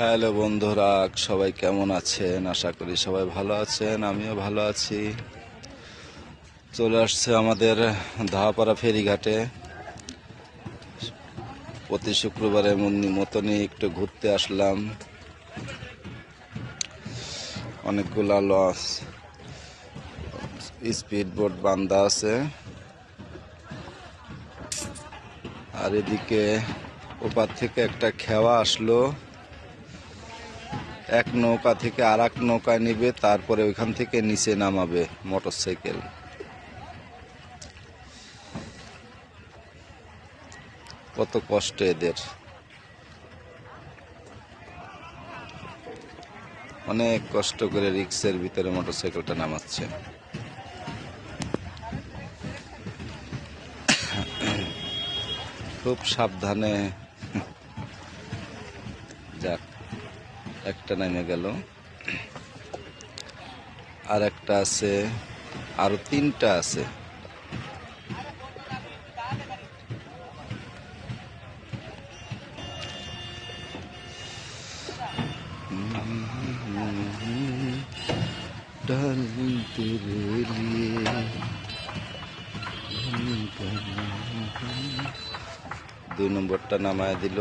Hello বন্ধুরা, সবাই কেমন আছেন? আশা করি সবাই ভালো আছেন, আমিও ভালো আছি। চলে আসছে আমাদের ধাপাড়া ফেরিঘাটে। প্রতি শুক্রবারে মতনই একটু ঘুরতে আসলাম। অনেকগুলা লস স্পিড বোট বান্ধা আছে। আর এদিকে ওপার থেকে একটা খেওয়া আসলো। এক নৌকা থেকে আর এক নৌকায় নিবে, তারপরে ওইখান থেকে নিচে নামাবে মোটর সাইকেল কত কষ্ট এদের। অনেক কষ্ট করে রিক্সের ভিতরে মোটর সাইকেলটা নামাচ্ছে। খুব সাবধানে যাক। একটা নেমে গেল আর একটা আছে আরো তিনটা আছে डार्लिंग तेरे लिए দুই নম্বরটা নামায় দিল